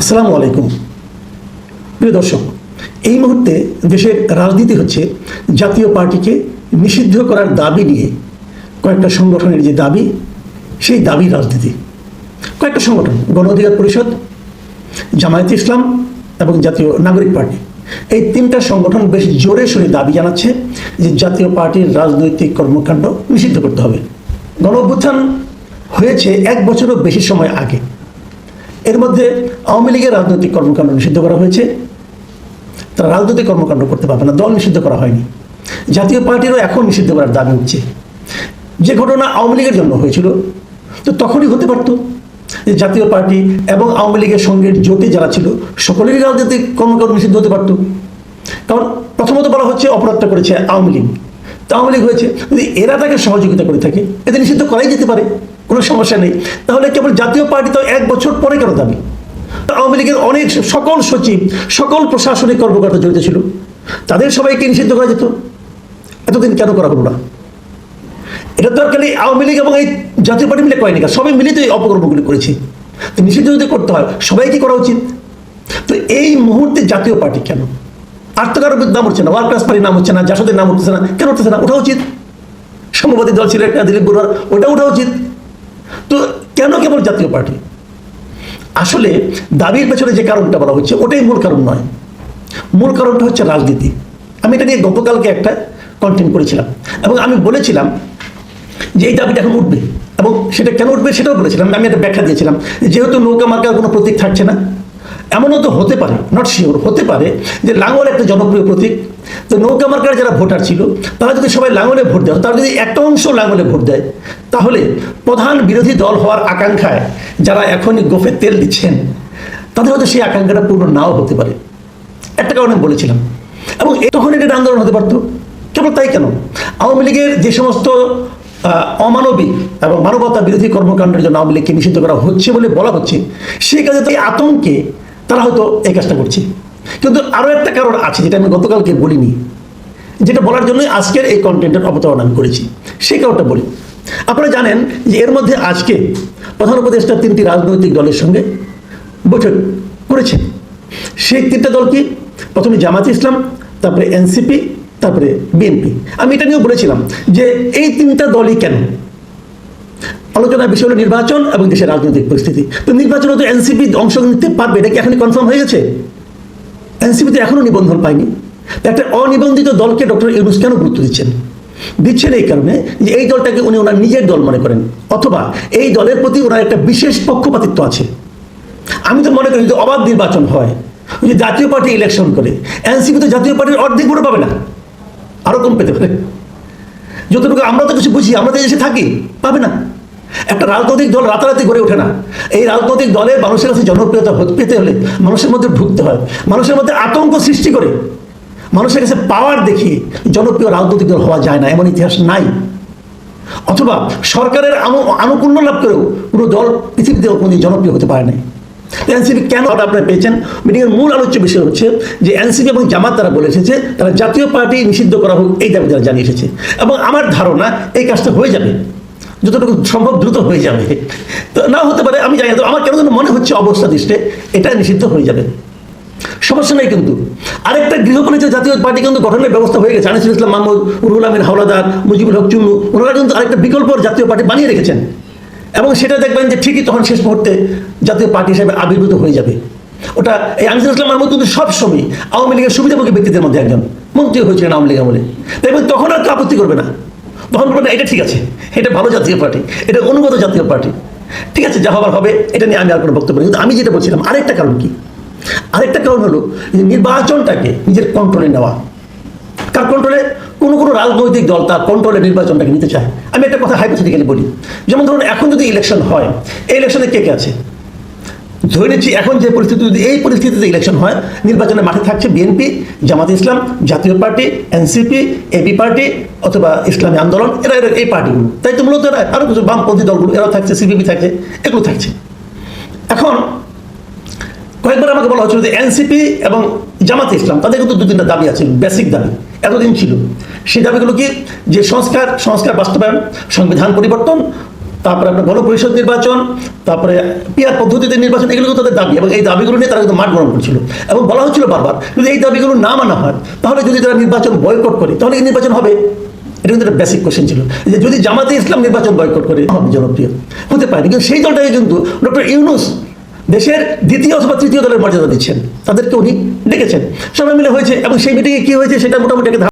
আসসালামু আলাইকুম। প্রিয় দর্শক, এই মুহূর্তে দেশের রাজনীতি হচ্ছে জাতীয় পার্টিকে নিষিদ্ধ করার দাবি নিয়ে কয়েকটা সংগঠনের যে দাবি, সেই দাবি রাজনীতি। কয়েকটা সংগঠন, গণ অধিকার পরিষদ, জামায়াত ইসলাম এবং জাতীয় নাগরিক পার্টি। এই তিনটা সংগঠন বেশ জোরে সোরে দাবি জানাচ্ছে যে জাতীয় পার্টির রাজনৈতিক কর্মকাণ্ড নিষিদ্ধ করতে হবে। গণ হয়েছে এক বছরও বেশি সময় আগে। এর মধ্যে আওয়ামী লীগের রাজনৈতিক কর্মকাণ্ড নিষিদ্ধ করা হয়েছে। তারা রাজনৈতিক কর্মকাণ্ড করতে পারবে না, দল নিষিদ্ধ করা হয়নি। জাতীয় পার্টিরও এখন নিষিদ্ধ করার দাবি উঠছে। যে ঘটনা আওয়ামী লীগের জন্য হয়েছিল, তো তখনই হতে পারতো যে জাতীয় পার্টি এবং আওয়ামী লীগের সঙ্গে জোটে যারা ছিল, সকলেরই রাজনৈতিক কর্মকাণ্ড নিষিদ্ধ হতে পারতো। কারণ প্রথমত বলা হচ্ছে অপরাধটা করেছে আওয়ামী লীগ। তো আওয়ামী লীগ হয়েছে, যদি এরা তাকে সহযোগিতা করে থাকে, এতে নিষিদ্ধ করাই যেতে পারে। কোনো সমস্যা নেই। তাহলে কেবল জাতীয় পার্টি তো এক বছর পরে কেন দাবি? আওয়ামী লীগের অনেক সকল সচিব, সকল প্রশাসনিক কর্মকর্তা জড়িত ছিল। তাদের সবাইকে নিষিদ্ধ করা যেত। এতদিন কেন করা হলো না? এটা দরকার খালি আওয়ামী লীগ এবং এই জাতীয় পার্টি মিলে কাজ সবাই মিলে তো এই অপকর্মগুলি করেছি। তো নিষিদ্ধ যদি করতে হয় সবাইকে করা উচিত? তো এই মুহূর্তে জাতীয় পার্টি কেন? আর তো কারও নাম হচ্ছে না। ওয়ার্কার্স পার্টির নাম হচ্ছে না, জাসদের নাম উঠছে না, কেন উঠতেছে না? ওঠা উচিত। সম্ভবতী দল ছিল একটা, দিলীপ বড়ুয়ার, ওটা ওঠা উচিত। তো কেন কেবল জাতীয় পার্টি? আসলে দাবির পেছনে যে কারণটা বলা হচ্ছে, ওটাই মূল কারণ নয়। মূল কারণটা হচ্ছে রাজনীতি। আমি এটা নিয়ে গতকালকে একটা কন্টেন্ট করেছিলাম। এবং আমি বলেছিলাম যে এই দাবিটা এখন উঠবে। এবং সেটা কেন উঠবে সেটাও বলেছিলাম। আমি একটা ব্যাখ্যা দিয়েছিলাম। যেহেতু নৌকা মার্কার কোনো প্রতীক থাকছে না, এমনও তো হতে পারে নট শিওর হতে পারে যে লাঙ্গল একটা জনপ্রিয় প্রতীক তো নৌকা মার্কার যারা ভোটার ছিল, তারা যদি সবাই লাঙ্গলে ভোট দেয়, তারা যদি একটা অংশ লাঙ্গলে ভোট দেয়, তাহলে প্রধান বিরোধী দল হওয়ার আকাঙ্ক্ষায় যারা এখনই গোফে তেল দিচ্ছেন, তাদের হয়তো সেই আকাঙ্ক্ষাটা পূর্ণ নাও হতে পারে। একটা কারণে বলেছিলাম। এবং তখন এটা আন্দোলন হতে পারতো। কেবল তাই কেন? আওয়ামী লীগের যে সমস্ত অমানবিক এবং মানবতা বিরোধী কর্মকাণ্ডের জন্য আওয়ামী লীগকে নিষিদ্ধ করা হচ্ছে বলে বলা হচ্ছে, সেই কাজে তো এই আতঙ্কে তারা হয়তো এই কাজটা করছে। কিন্তু আরও একটা কারণ আছে, যেটা আমি গতকালকে বলিনি, যেটা বলার জন্যই আজকের এই কন্টেন্টের অবতারণ আমি করেছি। সেই কারণটা বলি। আপনারা জানেন যে এর মধ্যে আজকে প্রধান উপদেষ্টা তিনটি রাজনৈতিক দলের সঙ্গে বৈঠক করেছে। সেই তিনটা দল কি? প্রথমে জামাত ইসলাম, তারপরে এনসিপি, তারপরে বিএনপি। আমি এটা নিয়েও বলেছিলাম যে এই তিনটা দলই কেন? আলোচনার বিষয় হলো নির্বাচন এবং দেশের রাজনৈতিক পরিস্থিতি। তো নির্বাচনে তো এনসিপি অংশ নিতে পারবে, এটা কি এখনই কনফার্ম হয়ে গেছে? এনসিপি তো এখনও নিবন্ধন পায়নি। একটা অনিবন্ধিত দলকে ডক্টর ইউনুস কেন গুরুত্ব দিচ্ছেন? দিচ্ছেন এই কারণে যে এই দলটাকে উনি ওনার নিজের দল মনে করেন, অথবা এই দলের প্রতি ওনার একটা বিশেষ পক্ষপাতিত্ব আছে। আমি তো মনে করি যদি অবাধ নির্বাচন হয় যে জাতীয় পার্টি ইলেকশন করে এনসিপি তো জাতীয় পার্টির অর্ধেক ভোটও পাবে না। আরও কম পেতে পারে। যতটুকু আমরা তো কিছু বুঝি, আমরা তো দেশে থাকি, পাবে না। একটা রাজনৈতিক দল রাতারাতি গড়ে ওঠে না। এই রাজনৈতিক দলের মানুষের কাছে জনপ্রিয়তা পেতে হলে মানুষের মধ্যে ঢুকতে হয়। মানুষের মধ্যে আতঙ্ক সৃষ্টি করে। মানুষের কাছে পাওয়ার দেখিয়ে জনপ্রিয় রাজনৈতিক দল হওয়া যায় না, এমন ইতিহাস নাই। অথবা সরকারের আনু- আনুকূল্য লাভ করেও কোনো দল পৃথিবীতে কোনো জনপ্রিয় হতে পারে নাই। এনসিপি কেন আপনারা পেয়েছেন? মিটিংয়ের মূল আলোচ্য বিষয় হচ্ছে যে এনসিপি এবং জামাত তারা বলে এসেছে তারা জাতীয় পার্টি নিষিদ্ধ করা হোক, এই দাবি তারা জানিয়ে এসেছে। এবং আমার ধারণা এই কাজটা হয়ে যাবে। যতটুকু সম্ভব দ্রুত হয়ে যাবে। তো না হতে পারে, আমি জানি আমার কেন যেন মনে হচ্ছে অবস্থা দৃষ্টে, এটা নিষিদ্ধ হয়ে যাবে। সমস্যা নেই কিন্তু। আরেকটা গৃহপালিত জাতীয় পার্টি কিন্তু গঠনের ব্যবস্থা হয়ে গেছে, আনিসুল ইসলাম, মাহমুদ উরুল আমিন, হাওলাদার, মুজিবুল হক, চুন্নু, ওনারা কিন্তু আরেকটা বিকল্প জাতীয় পার্টি বানিয়ে রেখেছেন। এবং সেটা দেখবেন যে ঠিকই তখন শেষ মুহূর্তে জাতীয় পার্টি হিসেবে আবির্ভূত হয়ে যাবে। ওটা এই আনিসুল ইসলাম, মাহমুদ কিন্তু সবসময় আওয়ামী লীগের সুবিধাভোগী ব্যক্তিদের মধ্যে একজন। মন্ত্রী হয়েছিলেন আওয়ামী লীগ আমলে। তাই তখন আর কেউ আপত্তি করবে না। তখন বলবে না, এটা ঠিক আছে। এটা ভালো জাতীয় পার্টি, এটা অনুগত জাতীয় পার্টি। ঠিক আছে, যা হবার হবে, এটা নিয়ে আমি আর কোনো বক্তব্য নেই। কিন্তু আমি যেটা বলছিলাম, আরেকটা কারণ কি? আরেকটা কারণ হলো নির্বাচনটাকে নিজের কন্ট্রোলে নেওয়া। কার কন্ট্রোলে কোনো কোনো রাজনৈতিক দল তার কন্ট্রোলে নির্বাচনটাকে নিতে চায়। আমি একটা কথা হাইপোথেটিক্যালি বলি। যেমন ধরুন, এখন যদি ইলেকশন হয়, এই ইলেকশনে কে কে আছে? ধরে নিচ্ছি এখন যে পরিস্থিতি, যদি এই পরিস্থিতিতে ইলেকশন হয়, নির্বাচনের মাঠে থাকছে বিএনপি জামাত ইসলাম, জাতীয় পার্টি এনসিপি এবি পার্টি অথবা ইসলামী আন্দোলন, এরা এরা এই পার্টিগুলো। তাই তো মূলত এরা আরও কিছু বামপন্থী দলগুলো এরা থাকছে সিপিবি থাকছে, এগুলো থাকছে। এখন কয়েকবার আমাকে বলা হচ্ছিল যে এনসিপি এবং জামাত ইসলাম, তাদের কিন্তু দু তিনটা দাবি আছে বেসিক দাবি, এতদিন ছিল। সেই দাবিগুলো কি? যে সংস্কার সংস্কার বাস্তবায়ন, সংবিধান পরিবর্তন তারপরে আপনার গণপরিষদ নির্বাচন, তারপরে পিয়ার পদ্ধতিতে নির্বাচন, এগুলো তাদের দাবি। এবং এই দাবিগুলো নিয়ে তারা কিন্তু মাঠ গ্রহণ করছিল। এবং বলা হচ্ছিল বারবার, যদি এই দাবিগুলো না মানা হয়, তাহলে যদি তারা নির্বাচন বয়কট করে, তাহলে এই নির্বাচন হবে। এটা কিন্তু একটা বেসিক কোশ্চেন ছিল। যে যদি জামাতে ইসলাম নির্বাচন বয়কট করে হবে জনপ্রিয়। হতে পারে, কিন্তু সেই দলটাকে কিন্তু ডক্টর ইউনুস দেশের দ্বিতীয় অথবা তৃতীয় দলের মর্যাদা দিচ্ছেন। তাদেরকে উনি ডেকেছেন। সবাই মিলে হয়েছে, এবং সেই মিটিংয়ে কি হয়েছে, সেটা মোটামুটি